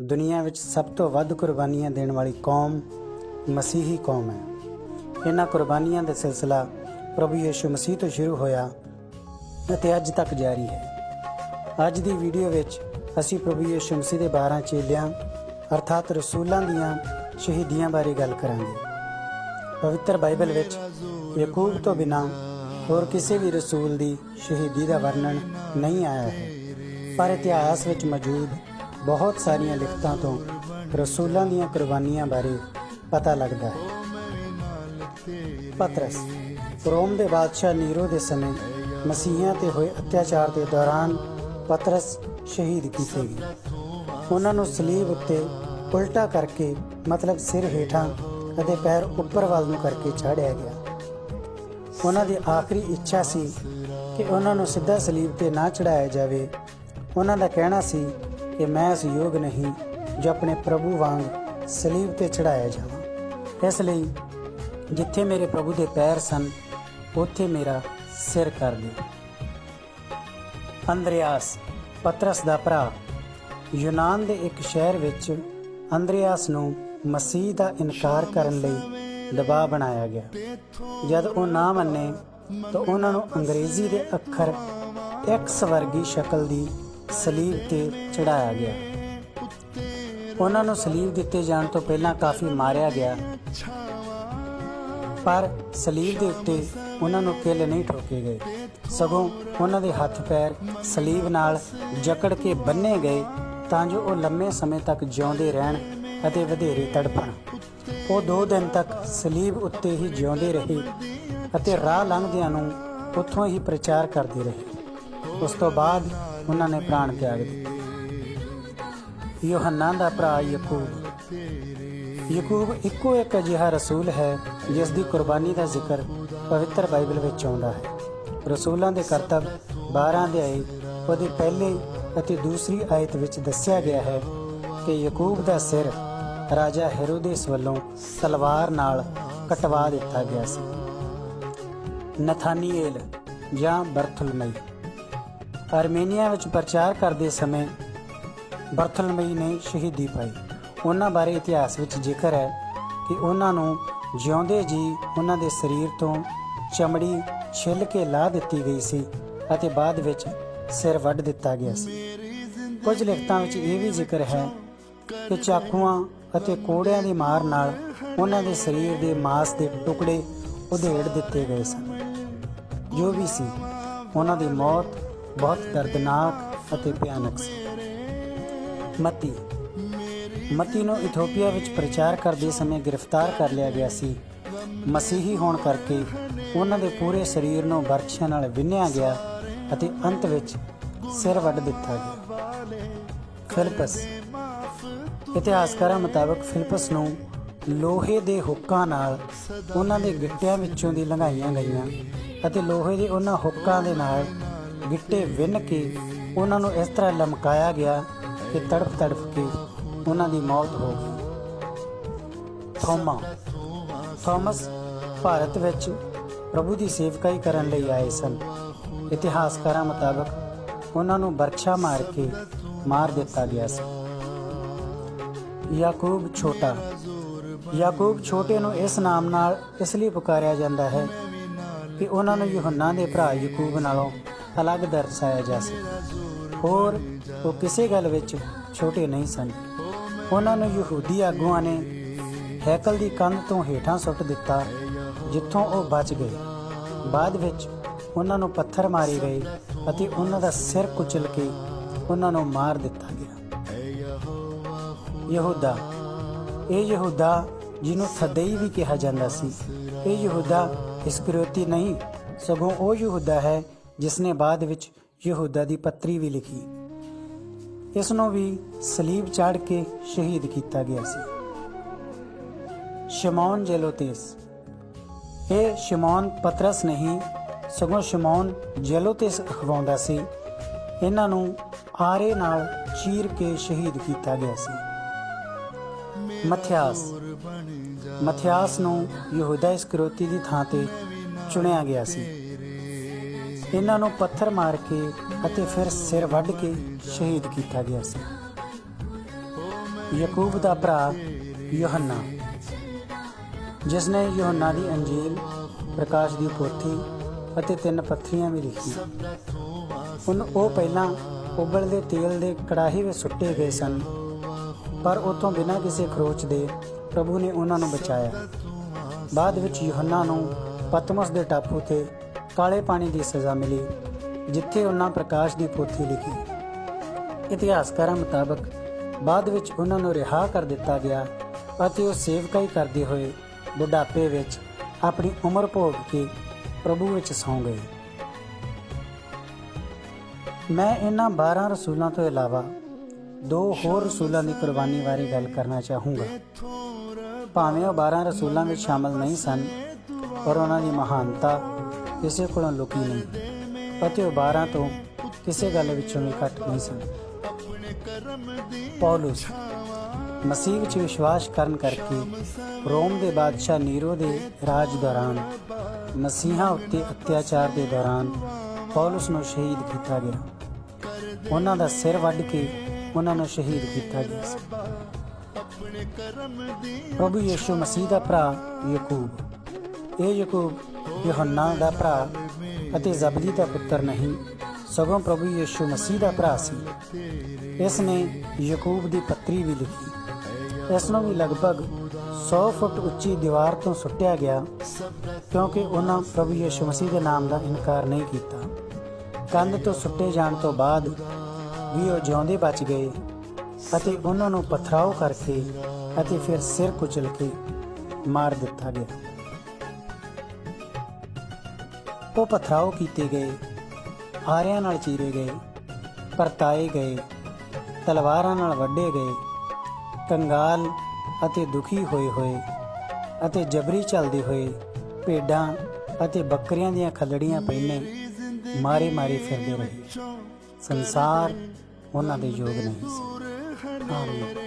ਦੁਨੀਆ ਵਿੱਚ ਸਭ ਤੋਂ ਵੱਧ ਕੁਰਬਾਨੀਆਂ ਦੇਣ ਵਾਲੀ ਕੌਮ ਮਸੀਹੀ ਕੌਮ ਹੈ। ਇਹਨਾਂ ਕੁਰਬਾਨੀਆਂ ਦਾ ਸਿਲਸਿਲਾ ਪ੍ਰਭੂ ਯੀਸ਼ੂ ਮਸੀਹ ਤੋਂ ਸ਼ੁਰੂ ਹੋਇਆ ਅਤੇ ਅੱਜ ਤੱਕ ਜਾਰੀ ਹੈ। ਅੱਜ ਦੀ ਵੀਡੀਓ ਵਿੱਚ ਅਸੀਂ ਪ੍ਰਭੂ ਯੀਸ਼ੂ ਮਸੀਹ ਦੇ 12 ਚੇਲਿਆਂ, ਅਰਥਾਤ ਰਸੂਲਾਂ ਦੀਆਂ ਸ਼ਹੀਦੀਆਂ ਬਾਰੇ ਗੱਲ ਕਰਾਂਗੇ। ਪਵਿੱਤਰ ਬਾਈਬਲ ਵਿੱਚ ਯਾਕੂਬ ਤੋਂ ਬਿਨਾਂ ਹੋਰ ਕਿਸੇ ਵੀ ਰਸੂਲ ਦੀ ਸ਼ਹੀਦੀ ਦਾ ਵਰਣਨ ਨਹੀਂ ਆਇਆ ਹੈ। ਪਰ ਇਤਿਹਾਸ ਵਿੱਚ ਮੌਜੂਦ ਬਹੁਤ ਸਾਰੀਆਂ ਲਿਖਤਾਂ ਤੋਂ ਰਸੂਲਾਂ ਦੀਆਂ ਕੁਰਬਾਨੀਆਂ ਬਾਰੇ ਪਤਾ ਲੱਗਦਾ ਹੈ। ਪਤਰਸ, ਰੋਮ ਦੇ ਬਾਦਸ਼ਾਹ ਨੀਰੋ ਦੇ ਸਮੇਂ ਮਸੀਹਾਂ ਤੇ ਹੋਏ ਅਤਿਆਚਾਰ ਦੇ ਦੌਰਾਨ ਪਤਰਸ ਸ਼ਹੀਦ ਕੀਤੇ ਗਏ। ਉਹਨਾਂ ਨੂੰ ਸਲੀਬ ਉੱਤੇ ਉਲਟਾ ਕਰਕੇ ਮਤਲਬ ਸਿਰ ਹੇਠਾਂ ਅਤੇ ਪੈਰ ਉੱਪਰ ਵੱਲ ਨੂੰ ਕਰਕੇ ਚਾੜਿਆ ਗਿਆ। ਉਹਨਾਂ ਦੀ ਆਖਰੀ ਇੱਛਾ ਸੀ ਕਿ ਉਹਨਾਂ ਨੂੰ ਸਿੱਧਾ ਸਲੀਬ ਤੇ ਨਾ ਚੜਾਇਆ ਜਾਵੇ। ਉਹਨਾਂ ਦਾ ਕਹਿਣਾ ਸੀ ਕਿ ਮੈਂ ਇਸ ਯੋਗ ਨਹੀਂ, ਜੋ ਆਪਣੇ ਪ੍ਰਭੂ ਵਾਂਗ ਸਲੀਬ ਤੇ ਚੜਾਇਆ ਜਾਵਾਂ। ਇਸ ਲਈ ਜਿੱਥੇ ਮੇਰੇ ਪ੍ਰਭੂ ਦੇ ਪੈਰ ਸਨ, ਉੱਥੇ ਮੇਰਾ ਸਿਰ ਕਰ ਦਿਓ ਅੰਦਰਿਆਸ ਪਤਰਸ ਦਾ ਭਰਾ, ਯੂਨਾਨ ਦੇ ਇੱਕ ਸ਼ਹਿਰ ਵਿੱਚ ਅੰਦਰਿਆਸ ਨੂੰ ਮਸੀਹ ਦਾ ਇਨਕਾਰ ਕਰਨ ਲਈ ਦਬਾਅ ਬਣਾਇਆ ਗਿਆ। ਜਦ ਉਹ ਨਾ ਮੰਨੇ, ਤਾਂ ਉਹਨਾਂ ਨੂੰ ਅੰਗਰੇਜ਼ੀ ਦੇ ਅੱਖਰ ਐਕਸ ਵਰਗੀ ਸ਼ਕਲ ਦੀ ਸਲੀਬ ਤੇ ਚੜਾਇਆ ਗਿਆ। ਉਹਨਾਂ ਨੂੰ ਸਲੀਬ ਦਿੱਤੇ ਜਾਣ ਤੋਂ ਪਹਿਲਾਂ ਕਾਫੀ ਮਾਰਿਆ ਗਿਆ। ਪਰ ਸਲੀਬ ਦੇ ਉੱਤੇ ਉਹਨਾਂ ਨੂੰ ਕਿੱਲ ਨਹੀਂ ਠੋਕੇ ਗਏ। ਸਗੋਂ ਉਹਨਾਂ ਦੇ ਹੱਥ ਪੈਰ ਸਲੀਬ ਨਾਲ ਜਕੜ ਕੇ ਬੰਨੇ ਗਏ ਤਾਂ ਜੋ ਉਹ ਲੰਮੇ ਸਮੇਂ ਤੱਕ ਜਿਉਂਦੇ ਰਹਿਣ ਅਤੇ ਵਧੇਰੇ ਤੜਫਣ। ਉਹ ਦੋ ਦਿਨ ਤੱਕ ਸਲੀਬ ਉੱਤੇ ਹੀ ਜਿਉਂਦੇ ਰਹੇ ਅਤੇ ਰਾਹ ਲੰਘਦਿਆਂ ਨੂੰ ਉੱਥੋਂ ਹੀ ਪ੍ਰਚਾਰ ਕਰਦੇ ਰਹੇ। ਉਸ ਤੋਂ ਬਾਅਦ ਉਹਨਾਂ ਨੇ ਪ੍ਰਾਣ ਤਿਆਗ ਦਿੱਤੇ। ਯੋਹੰਨਾ ਦਾ ਭਰਾ ਯਕੂਬ। ਯਕੂਬ ਇੱਕੋ ਇੱਕ ਅਜਿਹਾ ਰਸੂਲ ਹੈ, ਜਿਸ ਦੀ ਕੁਰਬਾਨੀ ਦਾ ਜ਼ਿਕਰ ਪਵਿੱਤਰ ਬਾਈਬਲ ਵਿੱਚ ਆਉਂਦਾ ਹੈ। ਰਸੂਲਾਂ ਦੇ ਕਰਤੱਵ 12 ਅਧਿਆਏ ਉਹਦੇ ਪਹਿਲੇ ਅਤੇ ਦੂਸਰੀ ਆਇਤ ਵਿੱਚ ਦੱਸਿਆ ਗਿਆ ਹੈ ਕਿ ਯਕੂਬ ਦਾ ਸਿਰ ਰਾਜਾ ਹੈਰੋਦੇਸ ਵੱਲੋਂ ਤਲਵਾਰ ਨਾਲ ਕਟਵਾ ਦਿੱਤਾ ਗਿਆ ਸੀ। ਨਥਾਨੀਏਲ ਜਾਂ ਬਰਥਲਮਈ। ਆਰਮੇਨੀਆ ਵਿੱਚ ਪ੍ਰਚਾਰ ਕਰਦੇ ਸਮੇਂ ਬਰਥਲਮਈ ਨੇ ਸ਼ਹੀਦੀ ਪਾਈ। ਉਹਨਾਂ ਬਾਰੇ ਇਤਿਹਾਸ ਵਿੱਚ ਜ਼ਿਕਰ ਹੈ ਕਿ ਉਹਨਾਂ ਨੂੰ ਜਿਉਂਦੇ ਜੀ ਉਹਨਾਂ ਦੇ ਸਰੀਰ ਤੋਂ ਚਮੜੀ ਛਿੱਲ ਕੇ ਲਾ ਦਿੱਤੀ ਗਈ ਸੀ ਅਤੇ ਬਾਅਦ ਵਿੱਚ ਸਿਰ ਵੱਢ ਦਿੱਤਾ ਗਿਆ ਸੀ। ਕੁਝ ਲਿਖਤਾਂ ਵਿੱਚ ਇਹ ਵੀ ਜ਼ਿਕਰ ਹੈ ਕਿ ਚਾਕੂਆਂ ਅਤੇ ਕੋੜਿਆਂ ਦੀ ਮਾਰ ਨਾਲ ਉਹਨਾਂ ਦੇ ਸਰੀਰ ਦੇ ਮਾਸ ਦੇ ਟੁਕੜੇ ਉਧੇੜ ਦਿੱਤੇ ਗਏ ਸਨ। ਜੋ ਵੀ ਸੀ, ਉਹਨਾਂ ਦੀ ਮੌਤ ਬਹੁਤ ਦਰਦਨਾਕ ਅਤੇ ਭਿਆਨਕ ਸੀ। ਮਤੀ ਮਤੀ ਨੂੰ ਇਥੋਪੀਆ ਵਿੱਚ ਪ੍ਰਚਾਰ ਕਰਦੇ ਸਮੇਂ ਗ੍ਰਿਫਤਾਰ ਕਰ ਲਿਆ ਗਿਆ ਸੀ। ਮਸੀਹੀ ਹੋਣ ਕਰਕੇ ਉਹਨਾਂ ਦੇ ਪੂਰੇ ਸਰੀਰ ਨੂੰ ਬਰਛਿਆਂ ਨਾਲ ਵਿੰਨਿਆ ਗਿਆ ਅਤੇ ਅੰਤ ਵਿੱਚ ਸਿਰ ਵੱਢ ਦਿੱਤਾ ਗਿਆ। ਫਿਲਪਸ, ਇਤਿਹਾਸਕਾਰਾਂ ਮੁਤਾਬਕ ਫਿਲਪਸ ਨੂੰ ਲੋਹੇ ਦੇ ਹੁੱਕਾਂ ਨਾਲ ਉਹਨਾਂ ਦੇ ਗਿੱਟਿਆਂ ਵਿੱਚੋਂ ਦੀ ਲੰਘਾਈਆਂ ਗਈਆਂ ਅਤੇ ਲੋਹੇ ਦੇ ਉਹਨਾਂ ਹੁੱਕਾਂ ਦੇ ਨਾਲ ਗਿੱਟੇ ਵਿੰਨ ਕੇ ਉਹਨਾਂ ਨੂੰ ਇਸ ਤਰ੍ਹਾਂ ਲਮਕਾਇਆ ਗਿਆ ਕਿ ਤੜਫ ਤੜਫ ਕੇ ਉਹਨਾਂ ਦੀ ਮੌਤ ਹੋ ਗਈ। ਥੋਮਾ। ਥਾਮਸ ਭਾਰਤ ਵਿੱਚ ਪ੍ਰਭੂ ਦੀ ਸੇਵਕਾਈ ਕਰਨ ਲਈ ਆਏ ਸਨ। ਇਤਿਹਾਸਕਾਰਾਂ ਮੁਤਾਬਕ ਉਹਨਾਂ ਨੂੰ ਬਰਛਾ ਮਾਰ ਕੇ ਮਾਰ ਦਿੱਤਾ ਗਿਆ ਸੀ। ਯਾਕੂਬ ਛੋਟਾ। ਯਾਕੂਬ ਛੋਟੇ ਨੂੰ ਇਸ ਨਾਮ ਨਾਲ ਇਸ ਲਈ ਪੁਕਾਰਿਆ ਜਾਂਦਾ ਹੈ ਕਿ ਉਹਨਾਂ ਨੂੰ ਯੂਹੰਨਾ ਦੇ ਭਰਾ ਯਾਕੂਬ ਨਾਲੋਂ ਅਲੱਗ ਦਰਸਾਇਆ ਜਾ ਸਕੇ। ਹੋਰ ਉਹ ਕਿਸੇ ਗੱਲ ਵਿੱਚ ਛੋਟੇ ਨਹੀਂ ਸਨ। ਉਹਨਾਂ ਨੂੰ ਯਹੂਦੀ ਆਗੂਆਂ ਨੇ ਹੈਕਲ ਦੀ ਕੰਧ ਤੋਂ ਹੇਠਾਂ ਸੁੱਟ ਦਿੱਤਾ, ਜਿੱਥੋਂ ਉਹ ਬਚ ਗਏ। ਬਾਅਦ ਵਿੱਚ ਉਹਨਾਂ ਨੂੰ ਪੱਥਰ ਮਾਰੇ ਗਏ ਅਤੇ ਉਹਨਾਂ ਦਾ ਸਿਰ ਕੁਚਲ ਕੇ ਉਹਨਾਂ ਨੂੰ ਮਾਰ ਦਿੱਤਾ ਗਿਆ। ਯਹੂਦਾ, ਇਹ ਯਹੂਦਾ ਜਿਹਨੂੰ ਥਦਈ ਵੀ ਕਿਹਾ ਜਾਂਦਾ ਸੀ, ਇਹ ਯਹੂਦਾ ਇਸਕਰਿਓਤੀ ਨਹੀਂ, ਸਗੋਂ ਉਹ ਯਹੂਦਾ ਹੈ ਜਿਸ ਨੇ ਬਾਅਦ ਵਿੱਚ ਯਹੂਦਾ ਦੀ ਪੱਤਰੀ ਵੀ ਲਿਖੀ। ਇਸ ਨੂੰ ਵੀ ਸਲੀਬ ਚਾੜ ਕੇ ਸ਼ਹੀਦ ਕੀਤਾ ਗਿਆ ਸੀ। ਸ਼ਿਮੌਨ ਜੇਲੋਤੇਸ। ਇਹ ਸ਼ਿਮੌਨ ਪਤਰਸ ਨਹੀਂ, ਸਗੋਂ ਸ਼ਿਮੌਨ ਜੇਲੋਤੇਸ ਅਖਵਾਉਂਦਾ ਸੀ। ਇਹਨਾਂ ਨੂੰ ਆਰੇ ਨਾਲ ਚੀਰ ਕੇ ਸ਼ਹੀਦ ਕੀਤਾ ਗਿਆ ਸੀ। ਮਥਿਆਸ। ਮਥਿਆਸ ਨੂੰ ਯਹੂਦਾ ਇਸਕਰੋਤੀ ਦੀ ਥਾਂ ਤੇ ਚੁਣਿਆ ਗਿਆ ਸੀ। ਇਹਨਾਂ ਨੂੰ ਪੱਥਰ ਮਾਰ ਕੇ ਅਤੇ ਫਿਰ ਸਿਰ ਵੱਢ ਕੇ ਸ਼ਹੀਦ ਕੀਤਾ ਗਿਆ ਸੀ। ਯਾਕੂਬ ਦਾ ਭਰਾ ਯੋਹੰਨਾ ਜਿਸ ਨੇ ਯੋਹੰਨਾ ਦੀ ਅੰਜੀਲ, ਪ੍ਰਕਾਸ਼ ਦੀ ਪੋਥੀ ਅਤੇ ਤਿੰਨ ਪੱਥਰੀਆਂ ਵੀ ਲਿਖੀਆਂ। ਹੁਣ ਉਹ ਪਹਿਲਾਂ ਉਬਲਦੇ ਤੇਲ ਦੇ ਕੜਾਹੀ ਵਿੱਚ ਸੁੱਟੇ ਗਏ ਸਨ, ਪਰ ਉਤੋਂ ਬਿਨਾਂ ਕਿਸੇ ਖਰੋਚ ਦੇ ਪ੍ਰਭੂ ਨੇ ਉਹਨਾਂ ਨੂੰ ਬਚਾਇਆ। ਬਾਅਦ ਵਿੱਚ ਯੋਹੰਨਾ ਨੂੰ ਪਤਮਸ ਦੇ ਟਾਪੂ ਤੇ ਕਾਲੇ ਪਾਣੀ ਦੀ ਸਜ਼ਾ ਮਿਲੀ, ਜਿੱਥੇ ਉਹਨਾਂ ਪ੍ਰਕਾਸ਼ ਦੀ ਪੋਥੀ ਲਿਖੀ। ਇਤਿਹਾਸਕਾਰਾਂ ਮੁਤਾਬਕ ਬਾਅਦ ਵਿੱਚ ਉਹਨਾਂ ਨੂੰ ਰਿਹਾ ਕਰ ਦਿੱਤਾ ਗਿਆ ਅਤੇ ਉਹ ਸੇਵਕਾਈ ਕਰਦੇ ਹੋਏ ਬੁਢਾਪੇ ਵਿੱਚ ਆਪਣੀ ਉਮਰ ਭੋਗ ਕੇ ਪ੍ਰਭੂ ਵਿੱਚ ਸੌਂ ਗਏ। ਮੈਂ ਇਹਨਾਂ 12 ਰਸੂਲਾਂ ਤੋਂ ਇਲਾਵਾ ਦੋ ਹੋਰ ਰਸੂਲਾਂ ਦੀ ਕੁਰਬਾਨੀ ਬਾਰੇ ਗੱਲ ਕਰਨਾ ਚਾਹੂੰਗਾ। ਭਾਵੇਂ ਉਹ 12 ਰਸੂਲਾਂ ਵਿੱਚ ਸ਼ਾਮਲ ਨਹੀਂ ਸਨ, ਪਰ ਉਹਨਾਂ ਦੀ ਮਹਾਨਤਾ ਕਿਸੇ ਕੋਲੋਂ ਲੁਕੀ ਨਹੀਂ, ਅਤੇ ਉਹ 12 ਤੋਂ ਕਿਸੇ ਗੱਲ ਵਿੱਚੋਂ ਵੀ ਘੱਟ ਨਹੀਂ ਸਨ। ਪੌਲਸ, ਮਸੀਹ ਵਿੱਚ ਵਿਸ਼ਵਾਸ ਕਰਨ ਕਰਕੇ ਰੋਮ ਦੇ ਬਾਦਸ਼ਾਹ ਨੀਰੋ ਦੇ ਰਾਜ ਦੌਰਾਨ, ਮਸੀਹਾਂ ਉੱਤੇ ਅਤਿਆਚਾਰ ਦੇ ਦੌਰਾਨ ਪੌਲਸ ਨੂੰ ਸ਼ਹੀਦ ਕੀਤਾ ਗਿਆ। ਉਹਨਾਂ ਦਾ ਸਿਰ ਵੱਢ ਕੇ ਉਹਨਾਂ ਨੂੰ ਸ਼ਹੀਦ ਕੀਤਾ ਗਿਆ ਸੀ। ਪ੍ਰਭੂ ਯੀਸ਼ੂ ਮਸੀਹ ਦਾ ਭਰਾ ਯਾਕੂਬ। ਇਹ ਯਾਕੂਬ ਯੋਹੰਨਾ ਦਾ ਭਰਾ ਅਤੇ ਜ਼ਬਦੀ ਦਾ ਪੁੱਤਰ ਨਹੀਂ, ਸਗੋਂ ਪ੍ਰਭੂ ਯੀਸ਼ੂ ਮਸੀਹ ਦਾ ਭਰਾ ਸੀ। ਇਸ ਨੇ ਯਾਕੂਬ ਦੀ ਪੱਤਰੀ ਵੀ ਲਿਖੀ। ਇਸ ਨੂੰ ਵੀ ਲਗਭਗ 100 ਫੁੱਟ ਉੱਚੀ ਦੀਵਾਰ ਤੋਂ ਸੁੱਟਿਆ ਗਿਆ, ਕਿਉਂਕਿ ਉਹਨਾਂ ਪ੍ਰਭੂ ਯੀਸ਼ੂ ਮਸੀਹ ਦੇ ਨਾਮ ਦਾ ਇਨਕਾਰ ਨਹੀਂ ਕੀਤਾ। ਕੰਧ ਤੋਂ ਸੁੱਟੇ ਜਾਣ ਤੋਂ ਬਾਅਦ ਵੀ ਉਹ ਜਿਉਂਦੇ ਬਚ ਗਏ ਅਤੇ ਉਹਨਾਂ ਨੂੰ ਪਥਰਾਓ ਕਰਕੇ ਅਤੇ ਫਿਰ ਸਿਰ ਕੁਚਲ ਕੇ ਮਾਰ ਦਿੱਤਾ ਗਿਆ। ਉਹ ਪਥਰਾਓ ਕੀਤੇ ਗਏ ਆਰਿਆਂ ਨਾਲ ਚੀਰੇ ਗਏ, ਪਰਤਾਏ ਗਏ, ਤਲਵਾਰਾਂ ਨਾਲ ਵੱਢੇ ਗਏ, ਕੰਗਾਲ ਅਤੇ ਦੁਖੀ ਹੋਏ ਹੋਏ ਅਤੇ ਜਬਰੀ ਚੱਲਦੇ ਹੋਏ ਭੇਡਾਂ ਅਤੇ ਬੱਕਰੀਆਂ ਦੀਆਂ ਖੱਲੜੀਆਂ ਪਹਿਨੇ ਮਾਰੇ ਮਾਰੇ ਫਿਰਦੇ ਰਹੇ। ਸੰਸਾਰ ਉਹਨਾਂ ਦੇ ਯੋਗ ਨਹੀਂ ਸੀ। ਆਮੀਨ।